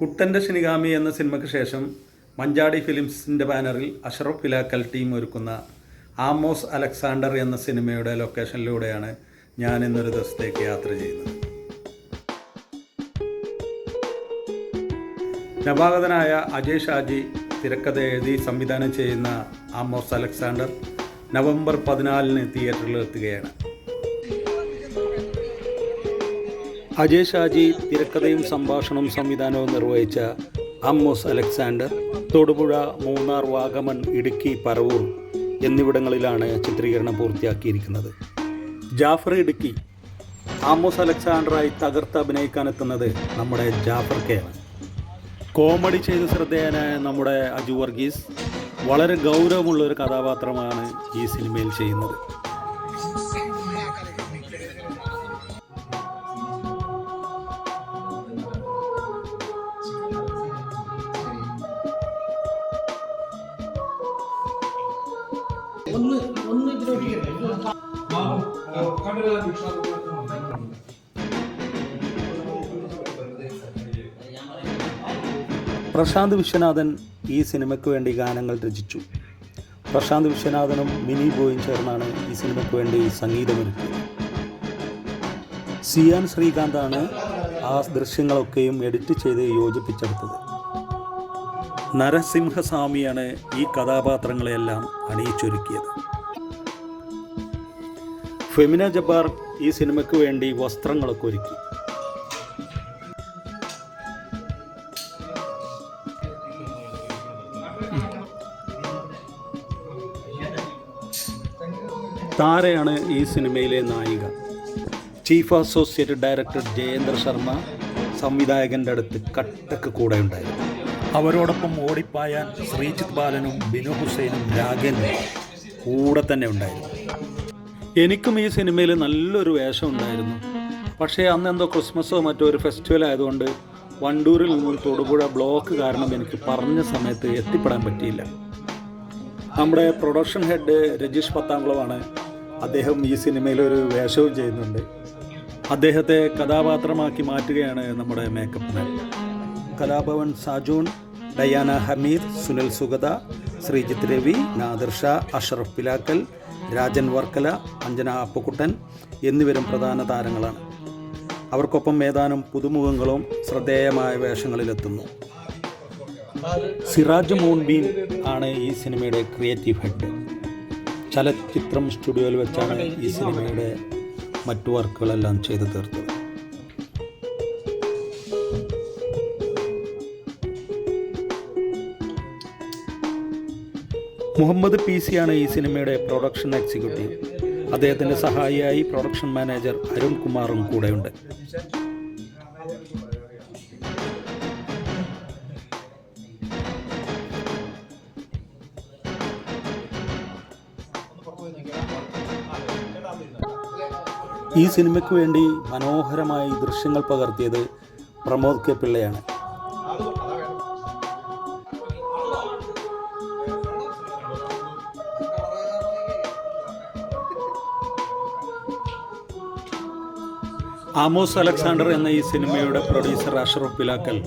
കുട്ടന്റെ Shinigami എന്ന സിനിമയ്ക്ക് ശേഷം മഞ്ചാടി ഫിലിംസിന്റെ ബാനറിൽ അഷറഫ് ഫിലാക്കൽ ടീം ഒരുക്കുന്ന ആമോസ് അലക്സാണ്ടർ എന്ന സിനിമയുടെ ലൊക്കേഷനിലൂടെയാണ് ഞാൻ ഇന്നൊരു ദിവസത്തേക്ക് യാത്ര ചെയ്യുന്നത്. നവാഗതനായ അജയ് ഷാജി തിരക്കഥ എഴുതി സംവിധാനം ചെയ്യുന്ന ആമോസ് അലക്സാണ്ടർ നവംബർ പതിനാലിന് തിയേറ്ററിൽ എത്തുകയാണ്. അജയ് ഷാജി തിരക്കഥയും സംഭാഷണവും സംവിധാനവും നിർവഹിച്ച അമ്മോസ് അലക്സാണ്ടർ തൊടുപുഴ മൂന്നാർ വാഗമൺ ഇടുക്കി പറവൂർ എന്നിവിടങ്ങളിലാണ് ചിത്രീകരണം പൂർത്തിയാക്കിയിരിക്കുന്നത്. ജാഫർ ഇടുക്കി. ആമോസ് അലക്സാണ്ടറായി തകർത്ത് അഭിനയിക്കാനെത്തുന്നത് നമ്മുടെ ജാഫർ കെയാണ് കോമഡി ചെയ്ത് ശ്രദ്ധേയനായ നമ്മുടെ അജു വർഗീസ് വളരെ ഗൗരവമുള്ള ഒരു കഥാപാത്രമാണ് ഈ സിനിമയിൽ ചെയ്യുന്നത്. ഒന്ന് ഒന്ന് പ്രശാന്ത് വിശ്വനാഥൻ ഈ സിനിമയ്ക്ക് വേണ്ടി ഗാനങ്ങൾ രചിച്ചു. പ്രശാന്ത് വിശ്വനാഥനും മിനി ബോയും ചേർന്നാണ് ഈ സിനിമയ്ക്ക് വേണ്ടി സംഗീതമൊരുക്കിയത് സിയാൻ ശ്രീകാന്താണ് ആ ദൃശ്യങ്ങളൊക്കെയും എഡിറ്റ് ചെയ്ത് യോജിപ്പിച്ചെടുത്തത്. നരസിംഹസ്വാമിയാണ് ഈ കഥാപാത്രങ്ങളെല്ലാം അണിയിച്ചൊരുക്കിയത്. ഫെമിന ജബ്ബാർ ഈ സിനിമയ്ക്ക് വേണ്ടി വസ്ത്രങ്ങളൊക്കെ ഒരുക്കി. താരയാണ് ഈ സിനിമയിലെ നായിക. Chief associate director Jayendra Sharma സംവിധായകന്റെ അടുത്ത് കട്ടക്ക് കൂടെ ഉണ്ടായിരുന്നു. അവരോടൊപ്പം ഓടിപ്പായാൻ ശ്രീജിത് ബാലനും ബിനു ഹുസൈനും രാഗേന്ദ്രനും കൂടെ തന്നെ ഉണ്ടായിരുന്നു. എനിക്കും ഈ സിനിമയിൽ നല്ലൊരു വേഷം ഉണ്ടായിരുന്നു. പക്ഷേ അന്ന് എന്തോ ക്രിസ്മസോ മറ്റോ ഒരു ഫെസ്റ്റിവൽ ആയതുകൊണ്ട് വണ്ടൂരിൽ നിന്നും തൊടുപുഴ ബ്ലോക്ക് കാരണം എനിക്ക് പറഞ്ഞ സമയത്ത് എത്തിപ്പെടാൻ പറ്റിയില്ല. നമ്മുടെ പ്രൊഡക്ഷൻ ഹെഡ് രജീഷ് പത്താംകുളമാണ് അദ്ദേഹം ഈ സിനിമയിൽ ഒരു വേഷവും ചെയ്യുന്നുണ്ട്. അദ്ദേഹത്തെ കഥാപാത്രമാക്കി മാറ്റുകയാണ് നമ്മുടെ മേക്കപ്പ് മാൻ കലാഭവൻ സാജൂൺ ഡയാന ഹമീദ് സുനിൽ സുഗത ശ്രീജിത്ത് രവി നാദിർ ഷാ അഷറഫ് പിലാക്കൽ രാജൻ വർക്കല അഞ്ജന അപ്പുക്കുട്ടൻ എന്നിവരും പ്രധാന താരങ്ങളാണ്. അവർക്കൊപ്പം ഏതാനും പുതുമുഖങ്ങളും ശ്രദ്ധേയമായ വേഷങ്ങളിലെത്തുന്നു. സിറാജ് മോൺബീൻ ആണ് ഈ സിനിമയുടെ ക്രിയേറ്റീവ് ഹെഡ്. ചലച്ചിത്രം സ്റ്റുഡിയോയിൽ വെച്ചാണ് ഈ സിനിമയുടെ മറ്റു വർക്കുകളെല്ലാം ചെയ്തു തീർത്തത്. മുഹമ്മദ് പി സി ആണ് ഈ സിനിമയുടെ പ്രൊഡക്ഷൻ എക്സിക്യൂട്ടീവ് അദ്ദേഹത്തിന്റെ സഹായിയായി പ്രൊഡക്ഷൻ മാനേജർ അരുൺ കുമാറും കൂടെയുണ്ട്. ഈ സിനിമയ്ക്ക് വേണ്ടി മനോഹരമായി ദൃശ്യങ്ങൾ പകർത്തിയത് പ്രമോദ് കെ പിള്ളയാണ്. ആമോസ് അലക്സാണ്ടർ എന്ന ഈ സിനിമയുടെ പ്രൊഡ്യൂസർ അഷറഫ് പിലാക്കൽ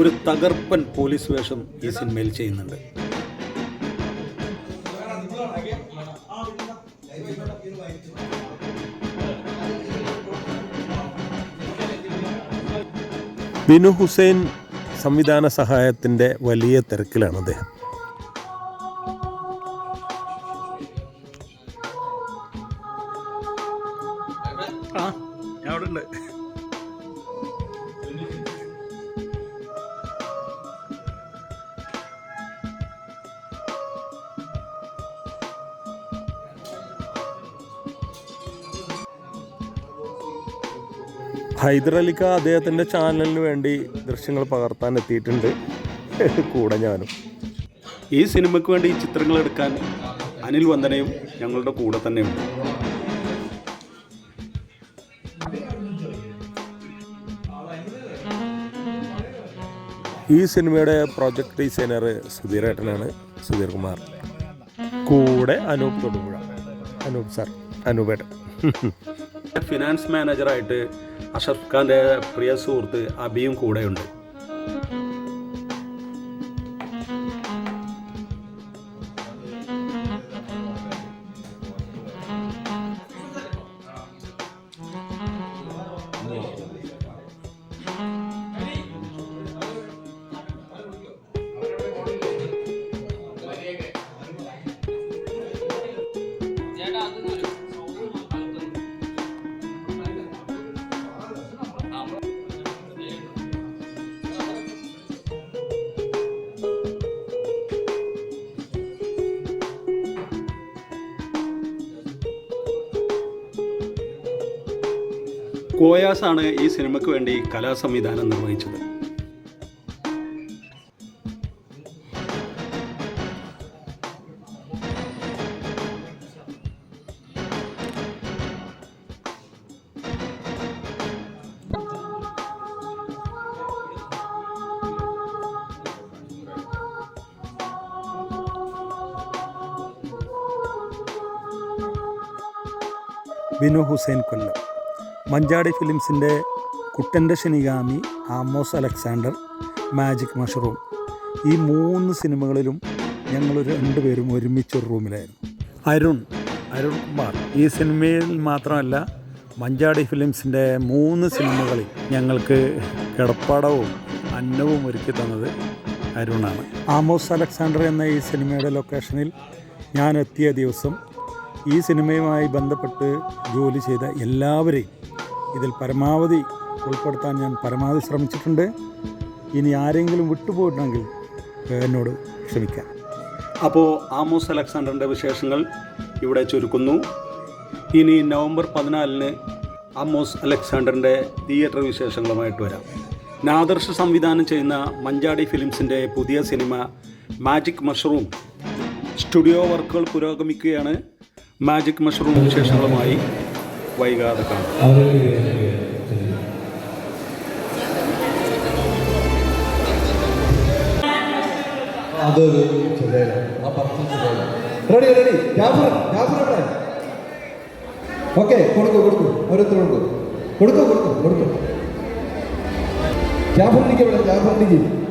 ഒരു തകർപ്പൻ പോലീസ് വേഷം ഈ സിനിമയിൽ ചെയ്യുന്നുണ്ട്. ബിനു ഹുസൈൻ സംവിധാന സഹായത്തിന്റെ വലിയ തിരക്കിലാണ് അദ്ദേഹം. ഹൈദരലിക്ക അദ്ദേഹത്തിന്റെ ചാനലിന് വേണ്ടി ദൃശ്യങ്ങൾ പകർത്താൻ എത്തിയിട്ടുണ്ട്. കൂടെ ഞാനും. ഈ സിനിമയ്ക്ക് വേണ്ടി ഈ ചിത്രങ്ങൾ എടുക്കാൻ അനിൽ വന്ദനയും ഞങ്ങളുടെ കൂടെ തന്നെയുണ്ട്. ഈ സിനിമയുടെ പ്രൊജക്ട് ഡിസൈനർ സുധീരേട്ടനാണ് സുധീർ കുമാർ. കൂടെ അനൂപ് തൊടുപുഴ. അനൂപ് സാർ അനൂപേട്ടൻ ഫിനാൻസ് മാനേജറായിട്ട് അഷഫ് ഖാന്റെ പ്രിയ സുഹൃത്ത് അബിയും കൂടെയുണ്ട്. കോയാസ് ആണ് ഈ സിനിമയ്ക്ക് വേണ്ടി കലാസംവിധാനം നിർവഹിച്ചത്. ബിനു ഹുസൈൻ കൊല്ലം. മഞ്ചാടി ഫിലിംസിന്റെ കുട്ടന്റെ ശനിഗാമി ആമോസ് അലക്സാണ്ടർ മാജിക് മഷ്റൂം. ഈ മൂന്ന് സിനിമകളിലും ഞങ്ങൾ രണ്ടുപേരും ഒരുമിച്ചൊരു റൂമിലായിരുന്നു. അരുൺ അരുൺ കുമാർ. ഈ സിനിമയിൽ മാത്രമല്ല മഞ്ചാടി ഫിലിംസിന്റെ മൂന്ന് സിനിമകളിൽ ഞങ്ങൾക്ക് കിടപ്പാടവും അന്നവും ഒരുക്കി തന്നത് അരുണാണ്. ആമോസ് അലക്സാണ്ടർ എന്ന ഈ സിനിമയുടെ ലൊക്കേഷനിൽ ഞാൻ എത്തിയ ദിവസം ഈ സിനിമയുമായി ബന്ധപ്പെട്ട് ജോലി ചെയ്ത എല്ലാവരെയും ഇതിൽ പരമാവധി ഉൾപ്പെടുത്താൻ ഞാൻ പരമാവധി ശ്രമിച്ചിട്ടുണ്ട്. ഇനി ആരെങ്കിലും വിട്ടുപോയിട്ടുണ്ടെങ്കിൽ എന്നോട് ക്ഷമിക്കാം. അപ്പോൾ ആമോസ് അലക്സാണ്ടറിന്റെ വിശേഷങ്ങൾ ഇവിടെ ചുരുക്കുന്നു. ഇനി നവംബർ പതിനാലിന് ആമോസ് അലക്സാണ്ടറിന്റെ തിയേറ്റർ വിശേഷങ്ങളുമായിട്ട് വരാം. നാദർശ സംവിധാനം ചെയ്യുന്ന മഞ്ചാടി ഫിലിംസിന്റെ പുതിയ സിനിമ മാജിക് മഷ്റൂം സ്റ്റുഡിയോ വർക്കുകൾ പുരോഗമിക്കുകയാണ്. മാജിക് മഷ്റൂം വിശേഷങ്ങളുമായി വൈകാതെ കാണാം അതൊരു ആ പത്ത് റെഡി റെഡി ജാഫർ ജാഫർ എവിടെ? ഓക്കെ കൊടുക്കൂ കൊടുക്കൂ. ഓരോരുത്തരും കൊടുക്കൂ. കൊടുക്കൂ കൊടുക്കൂ കൊടുക്കൂ. ജാഫറിലേക്ക് ഇവിടെ ജാഫറിലേക്ക് ഓക്കെ